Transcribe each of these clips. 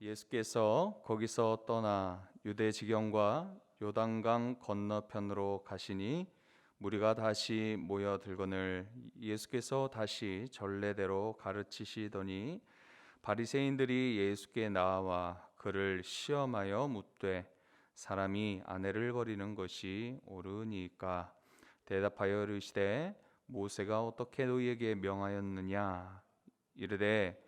예수께서 거기서 떠나 유대 지경과 요단강 건너편으로 가시니 무리가 다시 모여들거늘 예수께서 다시 전례대로 가르치시더니 바리새인들이 예수께 나와 그를 시험하여 묻되 사람이 아내를 버리는 것이 옳으니까 대답하여 이르시되 모세가 어떻게 너희에게 명하였느냐? 이르되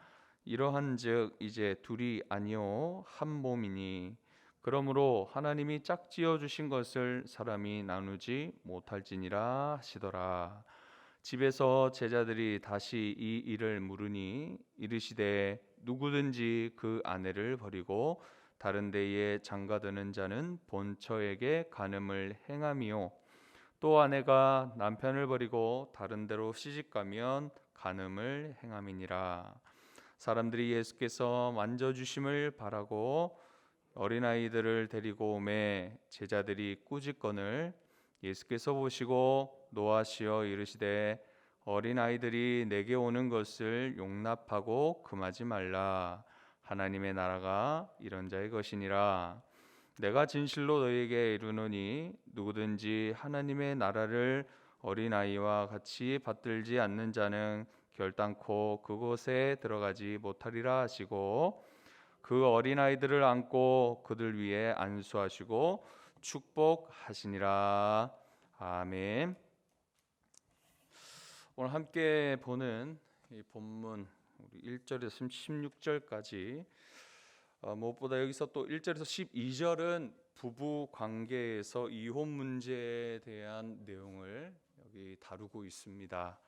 이러한즉 이제 둘이 아니요 한 몸이니. 그러므로 하나님이 짝지어 주신 것을 사람이 나누지 못할지니라 하시더라. 집에서 제자들이 다시 이 일을 물으니 이르시되 누구든지 그 아내를 버리고 다른 데에 장가드는 자는 본처에게 간음을 행함이요 또 아내가 남편을 버리고 다른 데로 시집가면 간음을 행함이니라 사람들이 예수께서 만져주심을 바라고 어린아이들을 데리고 오매 제자들이 꾸짖건을 예수께서 보시고 노하시어 이르시되 어린아이들이 내게 오는 것을 용납하고 금하지 말라. 하나님의 나라가 이런 자의 것이니라. 내가 진실로 너희에게 이르노니 누구든지 하나님의 나라를 어린아이와 같이 받들지 않는 자는 결단코 그곳에 들어가지 못하리라 하시고 그 어린아이들을 안고 그들 위에 안수하시고 축복하시니라 아멘. 오늘 함께 보는 이 본문 우리 1절에서 16절까지 어, 무엇보다 여기서 또 1절에서 12절은 부부 관계에서 이혼 문제에 대한 내용을 여기 다루고 있습니다.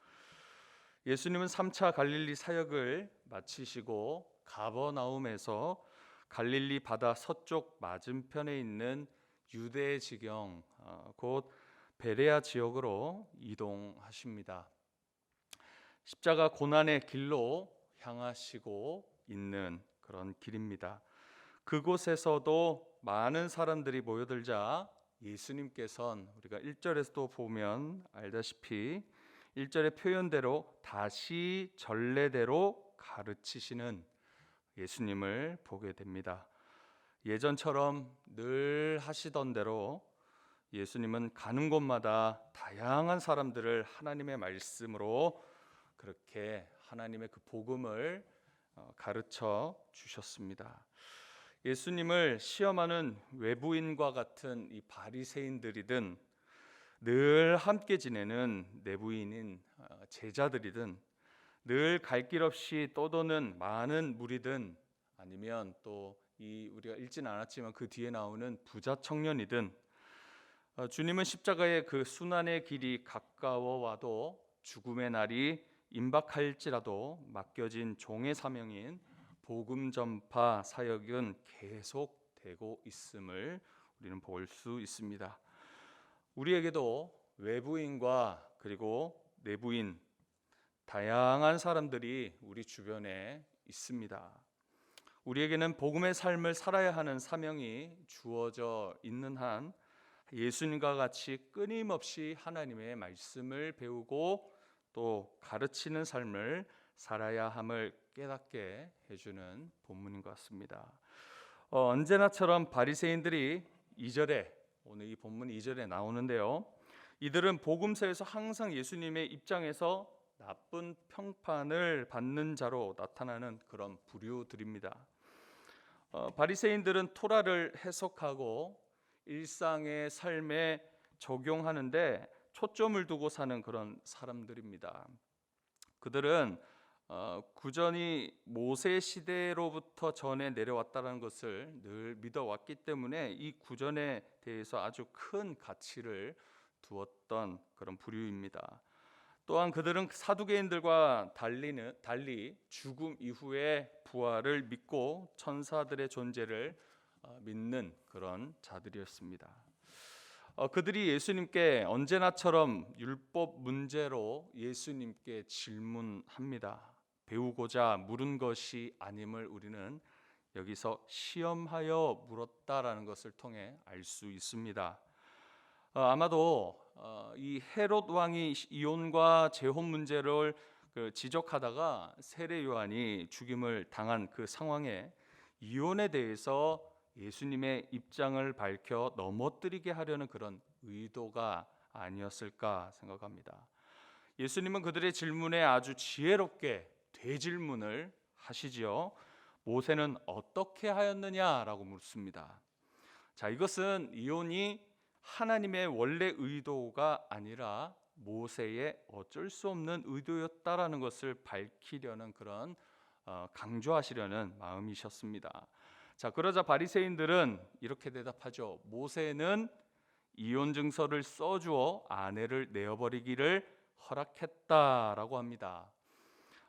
예수님은 3차 갈릴리 사역을 마치시고 가버나움에서 갈릴리 바다 서쪽 맞은편에 있는 유대 지경 어, 곧 베레아 지역으로 이동하십니다. 십자가 고난의 길로 향하시고 있는 그런 길입니다. 그곳에서도 많은 사람들이 모여들자 예수님께서는 우리가 1절에서도 보면 알다시피 1절의 표현대로 다시 전례대로 가르치시는 예수님을 보게 됩니다. 예전처럼 늘 하시던 대로 예수님은 가는 곳마다 다양한 사람들을 하나님의 말씀으로 그렇게 하나님의 그 복음을 어, 가르쳐 주셨습니다. 예수님을 시험하는 외부인과 같은 이 바리새인들이든 늘 함께 지내는 내부인인 어, 제자들이든 늘 갈 길 없이 떠도는 많은 무리든 아니면 또 이 우리가 읽지는 않았지만 그 뒤에 나오는 부자 청년이든 어, 주님은 십자가의 그 순환의 길이 가까워 와도 죽음의 날이 임박할지라도 맡겨진 종의 사명인 복음 전파 사역은 계속되고 있음을 우리는 볼 수 있습니다. 우리에게도 외부인과 그리고 내부인 다양한 사람들이 우리 주변에 있습니다. 우리에게는 복음의 삶을 살아야 하는 사명이 주어져 있는 한 예수님과 같이 끊임없이 하나님의 말씀을 배우고 또 가르치는 삶을 살아야 함을 깨닫게 해주는 본문인 것 같습니다. 어, 언제나처럼 바리새인들이 2절에 오늘 이 본문 2절에 나오는데요. 이들은 복음서에서 항상 예수님의 입장에서 나쁜 평판을 받는 자로 나타나는 그런 부류들입니다. 어, 바리새인들은 토라를 해석하고 일상의 삶에 적용하는데 초점을 두고 사는 그런 사람들입니다. 그들은 어, 구전이 모세 시대로부터 전에 내려왔다는 것을 늘 믿어왔기 때문에 이 구전에 대해서 아주 큰 가치를 두었던 그런 부류입니다. 또한 그들은 사두개인들과 달리는 달리 죽음 이후의 부활을 믿고 천사들의 존재를 어, 믿는 그런 자들이었습니다. 어, 그들이 예수님께 언제나처럼 율법 문제로 예수님께 질문합니다. 배우고자 물은 것이 아님을 우리는 여기서 시험하여 물었다라는 것을 통해 알 수 있습니다. 어, 아마도 어, 이 헤롯 왕이 이혼과 재혼 문제를 그 지적하다가 세례 요한이 죽임을 당한 그 상황에 이혼에 대해서 예수님의 입장을 밝혀 넘어뜨리게 하려는 그런 의도가 아니었을까 생각합니다. 예수님은 그들의 질문에 아주 지혜롭게 되질문을 하시지요. 모세는 어떻게 하였느냐라고 묻습니다. 자, 이것은 이혼이 하나님의 원래 의도가 아니라 모세의 어쩔 수 없는 의도였다라는 것을 밝히려는 그런 어, 강조하시려는 마음이셨습니다. 자, 그러자 바리새인들은 이렇게 대답하죠. 모세는 이혼 증서를 써주어 아내를 내어버리기를 허락했다라고 합니다.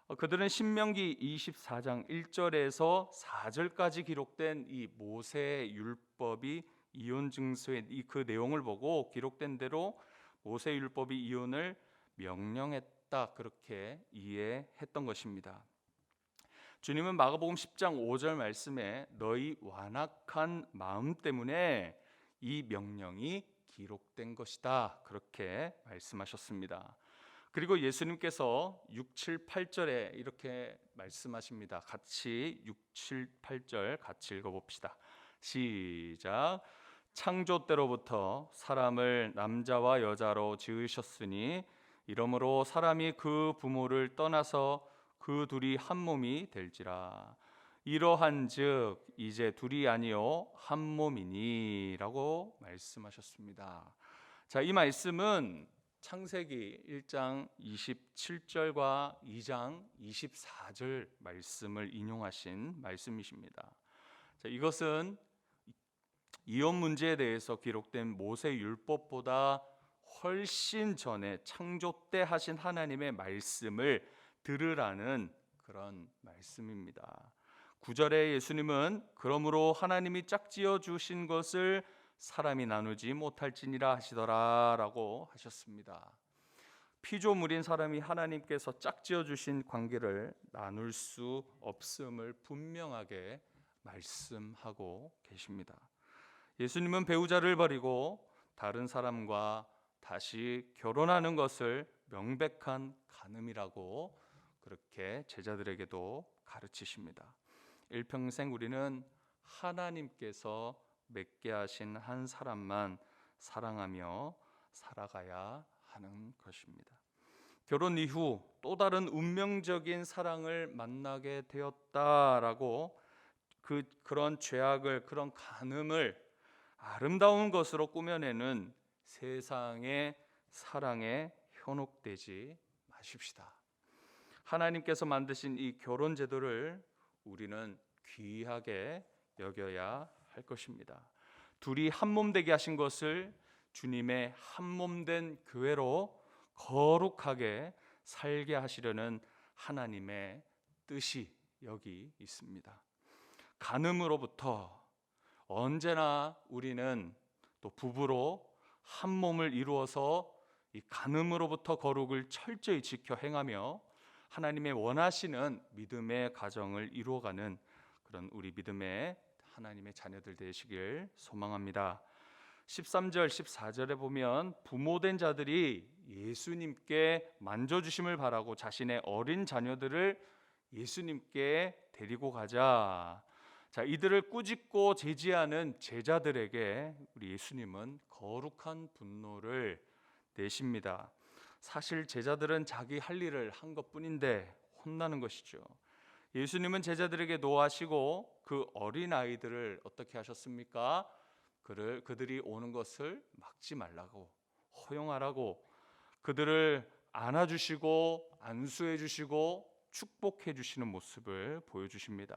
어, 그들은 신명기 24장 1절에서 4절까지 기록된 이 모세 율법이 이혼 증서의 이그 내용을 보고 기록된 대로 모세 율법이 이혼을 명령했다 그렇게 이해했던 것입니다. 주님은 마가복음 10장 5절 말씀에 너희 완악한 마음 때문에 이 명령이 기록된 것이다 그렇게 말씀하셨습니다. 그리고 예수님께서 6, 7, 8절에 이렇게 말씀하십니다. 같이 6, 7, 8절 같이 읽어 봅시다. 시작. 창조 때로부터 사람을 남자와 여자로 지으셨으니 이러므로 사람이 그 부모를 떠나서 그 둘이 한 몸이 될지라 이러한즉 이제 둘이 아니요 한 몸이니라고 말씀하셨습니다. 자, 이 말씀은 창세기 1장 27절과 2장 24절 말씀을 인용하신 말씀이십니다. 자, 이것은 이혼 문제에 대해서 기록된 모세 율법보다 훨씬 전에 창조 때 하신 하나님의 말씀을 들으라는 그런 말씀입니다. 9절에 예수님은 그러므로 하나님이 짝지어 주신 것을 사람이 나누지 못할지니라 하시더라라고 하셨습니다. 피조물인 사람이 하나님께서 짝지어 주신 관계를 나눌 수 없음을 분명하게 말씀하고 계십니다. 예수님은 배우자를 버리고 다른 사람과 다시 결혼하는 것을 명백한 간음이라고 그렇게 제자들에게도 가르치십니다. 일평생 우리는 하나님께서 맺게 하신 한 사람만 사랑하며 살아가야 하는 것입니다. 결혼 이후 또 다른 운명적인 사랑을 만나게 되었다라고 그 그런 죄악을 그런 간음을 아름다운 것으로 꾸며내는 세상의 사랑에 현혹되지 마십시다. 하나님께서 만드신 이 결혼 제도를 우리는 귀하게 여겨야 할 것입니다. 둘이 한 몸 되게 하신 것을 주님의 한 몸 된 교회로 거룩하게 살게 하시려는 하나님의 뜻이 여기 있습니다. 간음으로부터 언제나 우리는 또 부부로 한 몸을 이루어서 이 간음으로부터 거룩을 철저히 지켜 행하며 하나님의 원하시는 믿음의 가정을 이루어가는 그런 우리 믿음의 하나님의 자녀들 되시길 소망합니다. 13절 14절에 보면 부모된 자들이 예수님께 만져 주심을 바라고 자신의 어린 자녀들을 예수님께 데리고 가자. 자, 이들을 꾸짖고 제지하는 제자들에게 우리 예수님은 거룩한 분노를 내십니다. 사실 제자들은 자기 할 일을 한 것뿐인데 혼나는 것이죠. 예수님은 제자들에게 노하시고 그 어린 아이들을 어떻게 하셨습니까? 그를 그들이 오는 것을 막지 말라고 허용하라고 그들을 안아주시고 안수해 주시고 축복해 주시는 모습을 보여주십니다.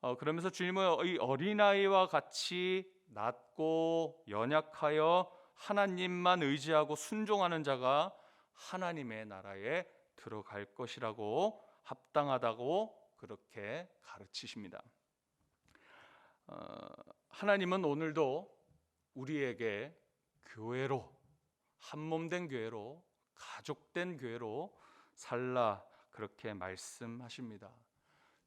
어, 그러면서 주님은 이 어린아이와 같이 낮고 연약하여 하나님만 의지하고 순종하는 자가 하나님의 나라에 들어갈 것이라고 합당하다고 그렇게 가르치십니다. 어, 하나님은 오늘도 우리에게 교회로 한몸된 교회로 가족된 교회로 살라 그렇게 말씀하십니다.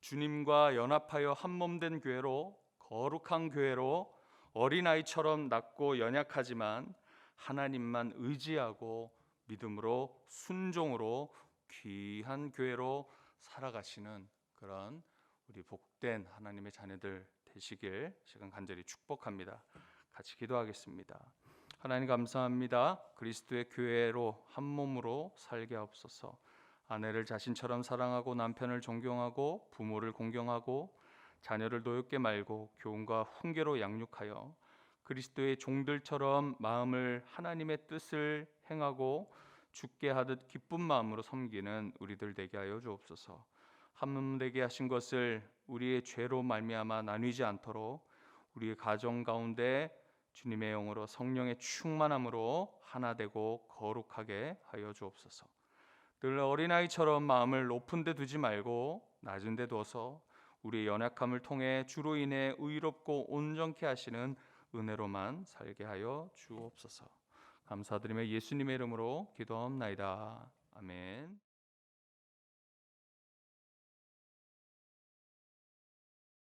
주님과 연합하여 한몸된 교회로 거룩한 교회로 어린아이처럼 낮고 연약하지만 하나님만 의지하고 믿음으로 순종으로 귀한 교회로 살아가시는 그런 우리 복된 하나님의 자녀들 되시길 시간 간절히 축복합니다. 같이 기도하겠습니다. 하나님 감사합니다. 그리스도의 교회로 한 몸으로 살게 하옵소서. 아내를 자신처럼 사랑하고 남편을 존경하고 부모를 공경하고 자녀를 노엽게 말고 교훈과 훈계로 양육하여 그리스도의 종들처럼 마음을 하나님의 뜻을 행하고 죽게 하듯 기쁜 마음으로 섬기는 우리들 되게 하여 주옵소서. 한몸 되게 하신 것을 우리의 죄로 말미암아 나뉘지 않도록 우리의 가정 가운데 주님의 영으로 성령의 충만함으로 하나 되고 거룩하게 하여 주옵소서. 늘 어린아이처럼 마음을 높은 데 두지 말고 낮은 데 두어서 우리의 연약함을 통해 주로 인해 의롭고 온전케 하시는 은혜로만 살게 하여 주옵소서. 감사드리며 예수님의 이름으로 기도합나이다. 아멘.